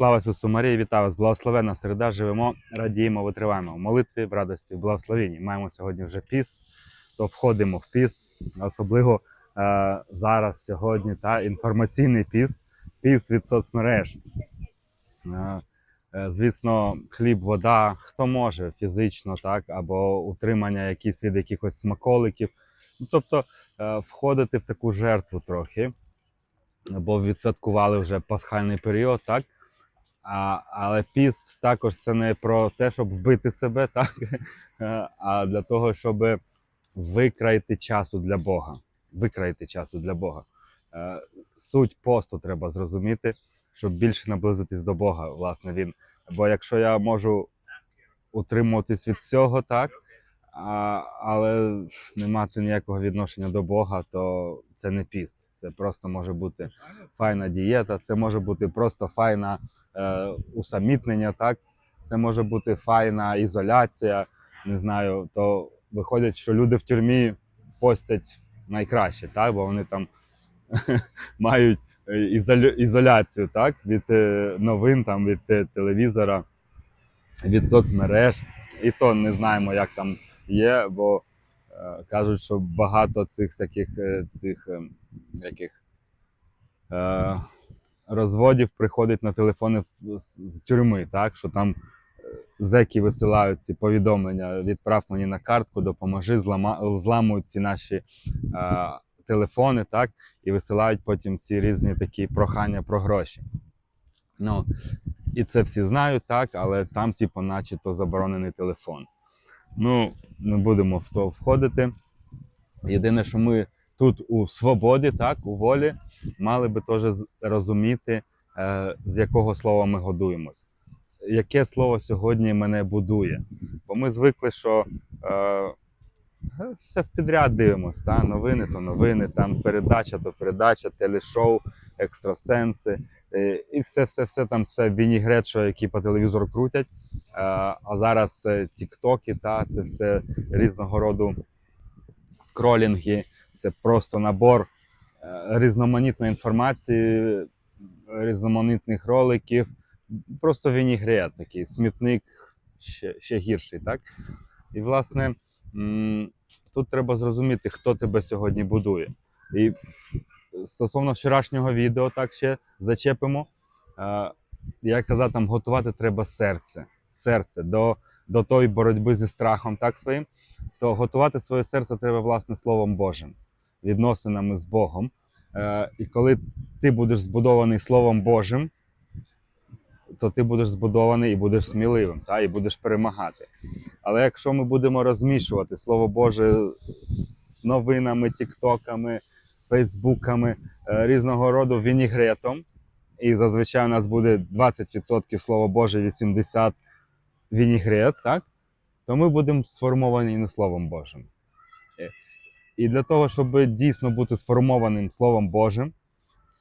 Слава Ісусу Марії, вітаю вас! Благословенна середа, живемо, радіємо, витриваємо в молитві, в радості, в благословенні. Маємо сьогодні вже піст, то входимо в піст, особливо е, зараз, сьогодні, та інформаційний піст, піст від соцмереж. Е, е, звісно, хліб, вода, хто може фізично, так, або утримання якісь від якихось смаколиків. Ну, тобто е, входити в таку жертву трохи, бо відсвяткували вже пасхальний період, так? А, але піст також це не про те, щоб вбити себе, так? А для того, щоб викраїти часу для Бога. Викраїти часу для Бога. Е, Суть посту треба зрозуміти, щоб більше наблизитись до Бога, власне, він. Бо якщо я можу утримуватись від всього, так, а, але не мати ніякого відношення до Бога, то це не піст. Це просто може бути файна дієта, це може бути просто файна е, усамітнення, так? Це може бути файна ізоляція. Не знаю, то виходить, що люди в тюрмі постять найкраще, так? бо вони там мають е, ізоляцію так? від е, новин, там, від е, телевізора, від соцмереж. І то не знаємо, як там є, бо е, кажуть, що багато цих всяких е, цих е, яких е, розводів приходить на телефони з, тюрми, так? що там зеки висилають ці повідомлення, відправ мені на картку, допоможи, злама, зламують ці наші телефони, так? і висилають потім ці різні такі прохання про гроші. Ну, і це всі знають, так, але там, типу, начебто заборонений телефон. Ну, не будемо в то входити. Єдине, що ми тут у свободі, так, у волі, мали би теж розуміти, е, з якого слова ми годуємось. Яке слово сьогодні мене будує? Бо ми звикли, що е, е, все підряд дивимося. Та? Новини то новини, там передача то передача, телешоу, екстрасенси. Е, І все, все, все там все вінігрет, що які по телевізору крутять. Е, А зараз це тіктоки, та це все різного роду скролінги, це просто набор е, різноманітної інформації, різноманітних роликів. Просто вінігрет такий, смітник ще, ще гірший, так? І, власне, тут треба зрозуміти, хто тебе сьогодні будує. І стосовно вчорашнього відео, так ще зачепимо. Е, Я казав, там готувати треба серце. Серце до, до тої боротьби зі страхом, так своїм. То готувати своє серце треба власне Словом Божим, відносинами з Богом. Е, і коли ти будеш збудований Словом Божим, то ти будеш збудований і будеш сміливим, та, і будеш перемагати. Але якщо ми будемо розмішувати Слово Боже з новинами, тіктоками, фейсбуками, е, різного роду вінігретом, і зазвичай у нас буде 20% Слово Боже, 80% вінігрет, так? то ми будемо сформовані не Словом Божим. Е, І для того, щоб дійсно бути сформованим Словом Божим,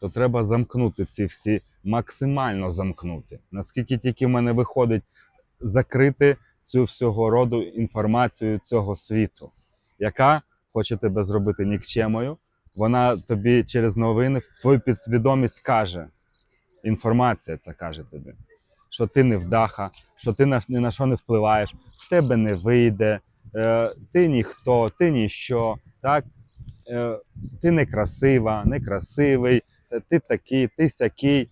то треба замкнути ці всі, максимально замкнути. Наскільки тільки в мене виходить закрити цю всього роду інформацію цього світу, яка хоче тебе зробити нікчемою, вона тобі через новини твою підсвідомість каже. Інформація це каже тобі, що ти не вдаха, що ти на, ні на що не впливаєш, в тебе не вийде, е, ти ніхто, ти ніщо, так? Е, ти некрасива, некрасивий, е, ти такий, ти сякий.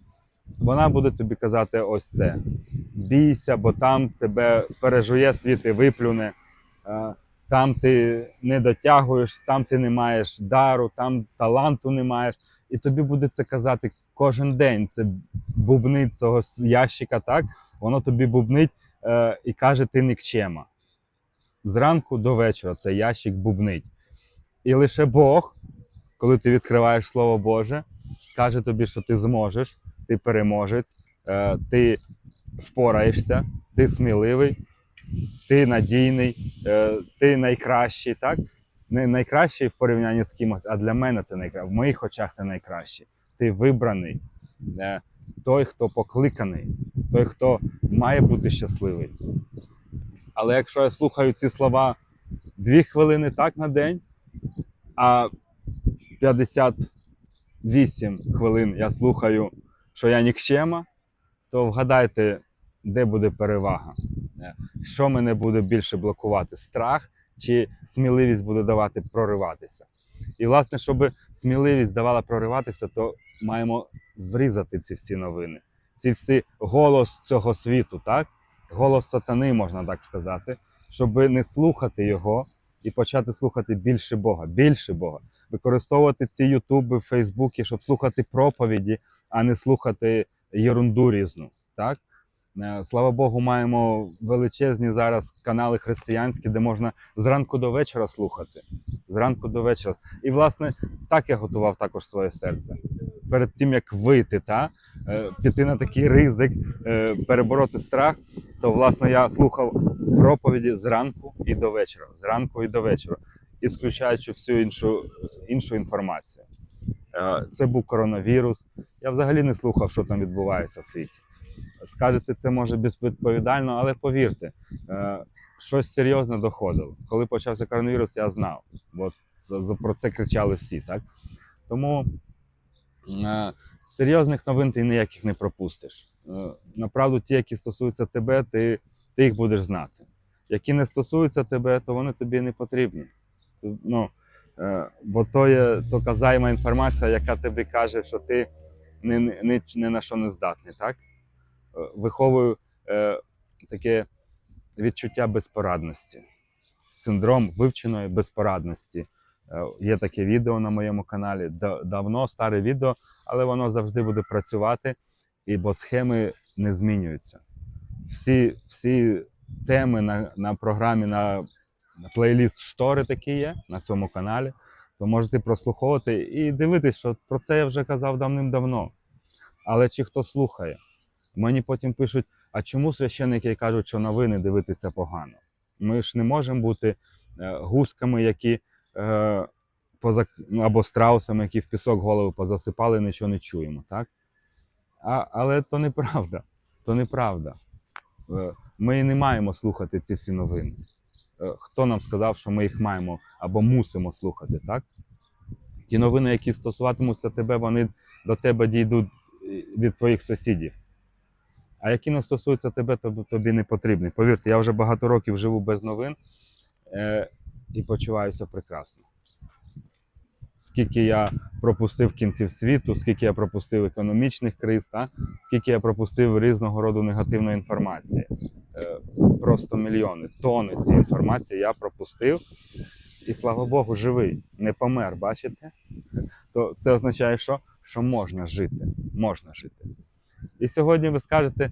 Вона буде тобі казати ось це. Бійся, бо там тебе пережує світ і виплюне. Е, там ти не дотягуєш, там ти не маєш дару, там таланту не маєш. І тобі буде це казати кожен день. Це бубнить цього ящика, так? Воно тобі бубнить е, і каже, ти нікчема. Зранку до вечора цей ящик бубнить. І лише Бог, коли ти відкриваєш Слово Боже, каже тобі, що ти зможеш, ти переможець, е, ти впораєшся, ти сміливий, ти надійний, е, ти найкращий, так? Не найкращий в порівнянні з кимось, а для мене ти найкращий. В моїх очах ти найкращий. Ти вибраний, е, той, хто покликаний, той, хто має бути щасливий. Але якщо я слухаю ці слова дві хвилини так на день, а 58 хвилин я слухаю, що я нікчема, то вгадайте, де буде перевага. Е, Що мене буде більше блокувати? Страх чи сміливість буде давати прориватися? І, власне, щоб сміливість давала прориватися, то маємо врізати ці всі новини. Ці всі голос цього світу, так? Голос сатани, можна так сказати, щоб не слухати його і почати слухати більше Бога, більше Бога. Використовувати ці Ютуби, Фейсбуки, щоб слухати проповіді, а не слухати єрунду різну. Так? Е, Слава Богу, маємо величезні зараз канали християнські, де можна зранку до вечора слухати. Зранку до вечора. І, власне, так я готував також своє серце. Перед тим, як вийти, та, е, піти на такий ризик, е, перебороти страх, то, власне, я слухав проповіді зранку і до вечора. Зранку і до вечора, і включаючи всю іншу, іншу інформацію. Це був коронавірус. Я взагалі не слухав, що там відбувається в світі. Скажете, це може безвідповідально, але повірте, е, щось серйозне доходило. Коли почався коронавірус, я знав. Бо про це кричали всі, так? Тому е, серйозних новин ти ніяких не пропустиш. Е, направду, ті, які стосуються тебе, ти, ти їх будеш знати. Які не стосуються тебе, то вони тобі не потрібні. Ну, бо то є то казаєма інформація, яка тобі каже, що ти ні, ні, ні на що не здатний, так? Е, Виховую е, таке відчуття безпорадності, синдром вивченої безпорадності. Е, Є таке відео на моєму каналі. Да- Давно старе відео, але воно завжди буде працювати, і бо схеми не змінюються. Всі, всі теми на, на програмі, на, на плейліст штори такі є на цьому каналі, то можете прослуховувати і дивитись, що про це я вже казав давним-давно. Але чи хто слухає? Мені потім пишуть: а чому священники кажуть, що новини дивитися погано? Ми ж не можемо бути е, гусками, які е, позак... ну, або страусами, які в пісок голову позасипали, нічого не чуємо, так? А, але то неправда. То неправда. Е, Ми не маємо слухати ці всі новини. Хто нам сказав, що ми їх маємо або мусимо слухати, так? Ті новини, які стосуватимуться тебе, вони до тебе дійдуть від твоїх сусідів. А які не стосуються тебе, то тобі не потрібні. Повірте, я вже багато років живу без новин е, і почуваюся прекрасно. Скільки я пропустив кінців світу, скільки я пропустив економічних криз, та? скільки я пропустив різного роду негативної інформації. Е, просто мільйони, тони цієї інформації я пропустив. І слава Богу, живий, не помер, бачите? То це означає, що, що можна жити. Можна жити. І сьогодні ви скажете: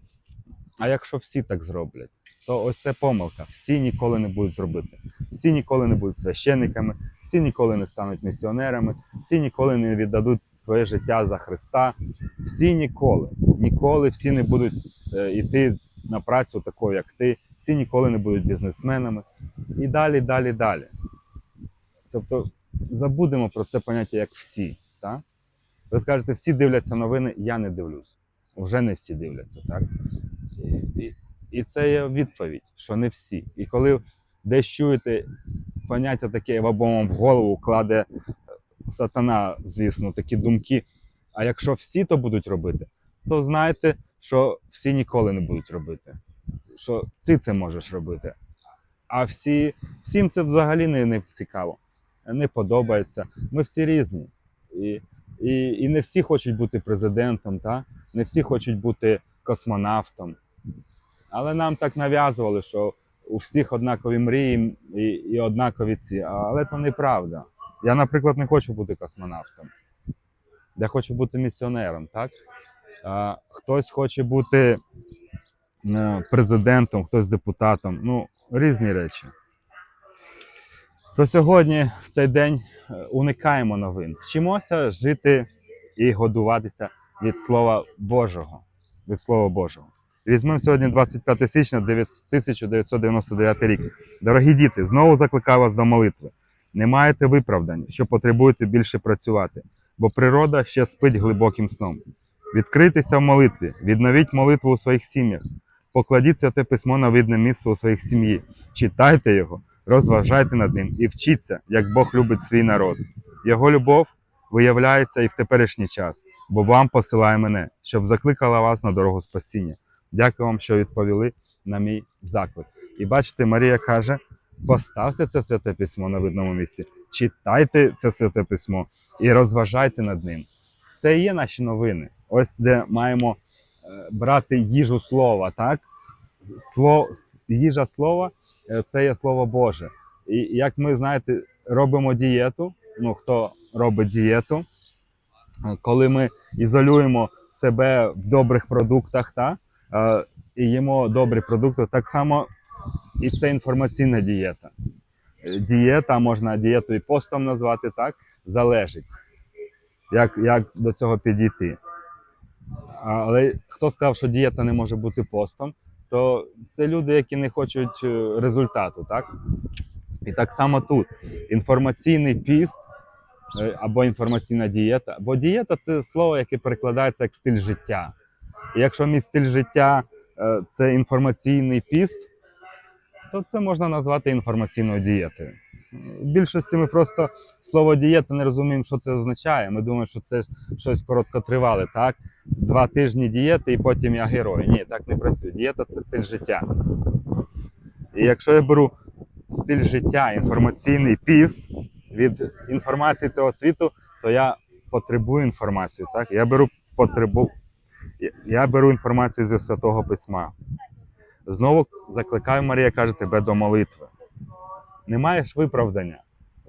а якщо всі так зроблять, то ось це помилка. Всі ніколи не будуть робити. Всі ніколи не будуть священниками, всі ніколи не стануть місіонерами, всі ніколи не віддадуть своє життя за Христа. Всі ніколи, ніколи всі не будуть е, йти на працю такою, як ти, всі ніколи не будуть бізнесменами. І далі, далі, далі. Тобто забудемо про це поняття як всі. Так? Ви скажете, всі дивляться новини, я не дивлюсь. Вже не всі дивляться, так? І, і, і це є відповідь, що не всі. І коли десь чуєте поняття таке або вам в голову кладе сатана, звісно, такі думки. А якщо всі то будуть робити, то знайте, що всі ніколи не будуть робити. Що ти це можеш робити. А всі, всім це взагалі не, не цікаво, не подобається. Ми всі різні. І, і, і не всі хочуть бути президентом, та? Не всі хочуть бути космонавтом. Але нам так нав'язували, що у всіх однакові мрії і, і однакові ці. Але це неправда. Я, наприклад, не хочу бути космонавтом. Я хочу бути місіонером, так? А, хтось хоче бути е, президентом, хтось депутатом. Ну, різні речі. То сьогодні, в цей день, е, уникаємо новин. Вчимося жити і годуватися від Слова Божого. Від Слова Божого. Візьмемо сьогодні 25 січня 1999 рік. Дорогі діти, знову закликаю вас до молитви. Не маєте виправдань, що потребуєте більше працювати, бо природа ще спить глибоким сном. Відкритися в молитві, відновіть молитву у своїх сім'ях, покладіть святе письмо на видне місце у своїх сім'ї, читайте його, розважайте над ним і вчіться, як Бог любить свій народ. Його любов виявляється і в теперішній час. Бо вам посилає мене, щоб закликала вас на дорогу спасіння. Дякую вам, що відповіли на мій заклик. І бачите, Марія каже: поставте це святе письмо на видному місці, читайте це святе письмо і розважайте над ним. Це і є наші новини. Ось де маємо е, брати їжу слова, так? Слово, їжа слова е, це є слово Боже. І як ми знаєте, робимо дієту. Ну, хто робить дієту, коли ми ізолюємо себе в добрих продуктах, та, е, і їмо добрі продукти, так само і це інформаційна дієта. Дієта можна дієту і постом назвати, так, залежить, як, як до цього підійти. Але хто сказав, що дієта не може бути постом, то це люди, які не хочуть е, результату, так? І так само тут інформаційний піст або інформаційна дієта. Бо дієта це слово, яке перекладається як стиль життя. І якщо мій стиль життя е, це інформаційний піст, то це можна назвати інформаційною дієтою. В більшості ми просто слово дієта не розуміємо, що це означає. Ми думаємо, що це щось короткотривале, так? Два тижні дієти і потім я герой. Ні, так не працює. Дієта це стиль життя. І якщо я беру стиль життя, інформаційний піст від інформації цього світу, то я потребую інформацію. Так? Я беру потребу. я- беру інформацію зі Святого Письма. Знову закликаю Марія, каже тебе до молитви. Не маєш виправдання.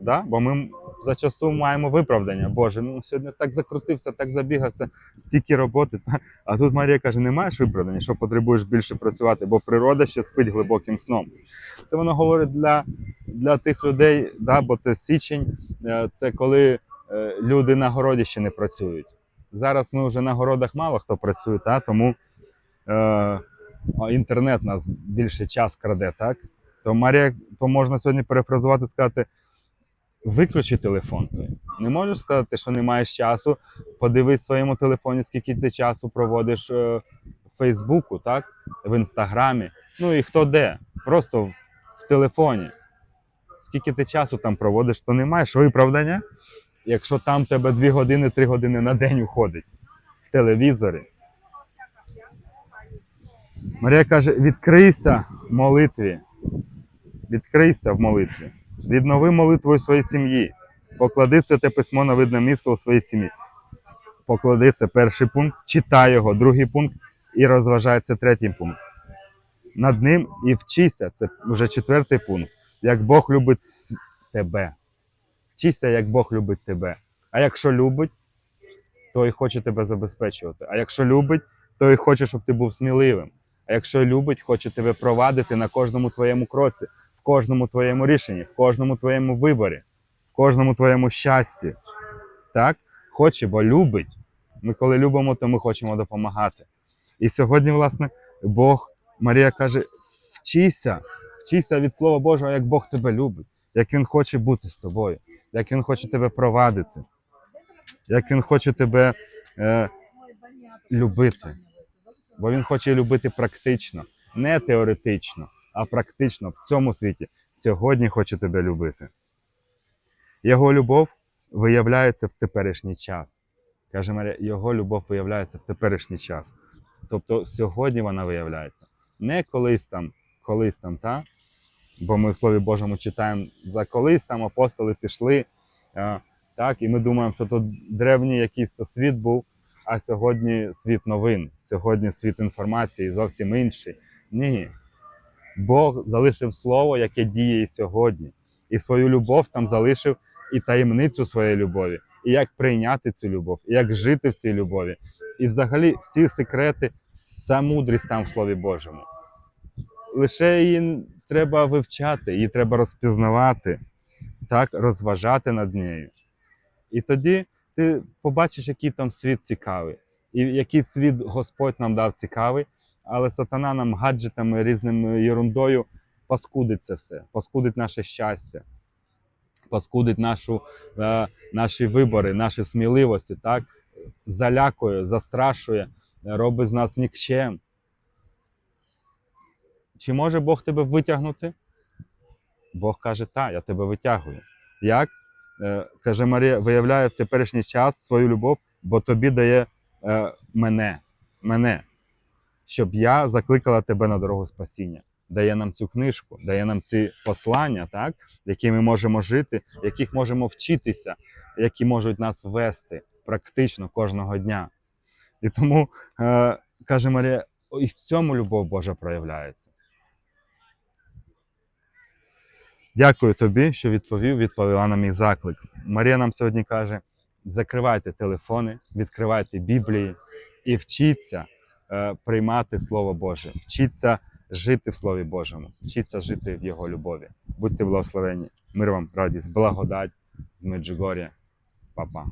Да? Бо ми зачасту маємо виправдання. Боже, ну сьогодні так закрутився, так забігався, стільки роботи. Та? А тут Марія каже: не маєш виправдання, що потребуєш більше працювати, бо природа ще спить глибоким сном. Це воно говорить для, для тих людей, да? бо це січень, е, це коли е, люди на городі ще не працюють. Зараз ми вже на городах мало хто працює, та? тому е, інтернет нас більше час краде, так? То Марія, то можна сьогодні перефразувати, сказати: виключи телефон той. Не можеш сказати, що не маєш часу. Подивись в своєму телефоні, скільки ти часу проводиш е, в Фейсбуку, так? В інстаграмі. Ну і хто де? Просто в телефоні. Скільки ти часу там проводиш, то не маєш виправдання, якщо там тебе 2 години, 3 години на день уходить в телевізорі. Марія каже: відкрийся в молитві. Відкрийся в молитві. Віднови молитву у своїй сім'ї. Поклади святе письмо на видне місце у своїй сім'ї. Поклади це перший пункт, читай його, другий пункт і розважай це третій пункт. Над ним і вчися, це вже четвертий пункт. Як Бог любить тебе. Вчися, як Бог любить тебе. А якщо любить, то і хоче тебе забезпечувати. А якщо любить, то і хоче, щоб ти був сміливим. А якщо любить, хоче тебе провадити на кожному твоєму кроці, в кожному твоєму рішенні, в кожному твоєму виборі, в кожному твоєму щасті. Так? Хоче, бо любить. Ми коли любимо, то ми хочемо допомагати. І сьогодні, власне, Бог, Марія каже: вчися, вчися від Слова Божого, як Бог тебе любить, як Він хоче бути з тобою, як Він хоче тебе провадити, як Він хоче тебе е, любити. Бо він хоче любити практично, не теоретично, а практично в цьому світі. Сьогодні хоче тебе любити. Його любов виявляється в теперішній час. Каже Марія, його любов виявляється в теперішній час. Тобто сьогодні вона виявляється. Не колись там, колись там, та? Бо ми в Слові Божому читаємо за колись там апостоли пішли. так, і ми думаємо, що то древній якийсь то світ був, а сьогодні світ новин, сьогодні світ інформації зовсім інший. Ні. Бог залишив слово, яке діє і сьогодні. І свою любов там залишив і таємницю своєї любові, і як прийняти цю любов, і як жити в цій любові. І взагалі всі секрети, вся мудрість там в Слові Божому. Лише її треба вивчати, її треба розпізнавати, так, розважати над нею. І тоді ти побачиш, який там світ цікавий, і який світ Господь нам дав цікавий, але сатана нам гаджетами, різною ерундою паскудить це все, паскудить наше щастя, паскудить нашу, е, наші вибори, наші сміливості, так? залякує, застрашує, робить з нас нікчем. Чи може Бог тебе витягнути? Бог каже, так, я тебе витягую. Як? Е, каже Марія, виявляє в теперішній час свою любов бо тобі дає е, мене, мене, щоб я закликала тебе на дорогу спасіння. Дає нам цю книжку, дає нам ці послання, так, які ми можемо жити, яких можемо вчитися, які можуть нас вести практично кожного дня. І тому е, каже Марія, і в цьому любов Божа проявляється. Дякую тобі, що відповів, відповіла на мій заклик. Марія нам сьогодні каже: закривайте телефони, відкривайте Біблії і вчіться е, приймати Слово Боже, вчіться жити в Слові Божому, вчіться жити в Його любові. Будьте благословені. Мир вам, радість, благодать з Меджугор'я. Па-па.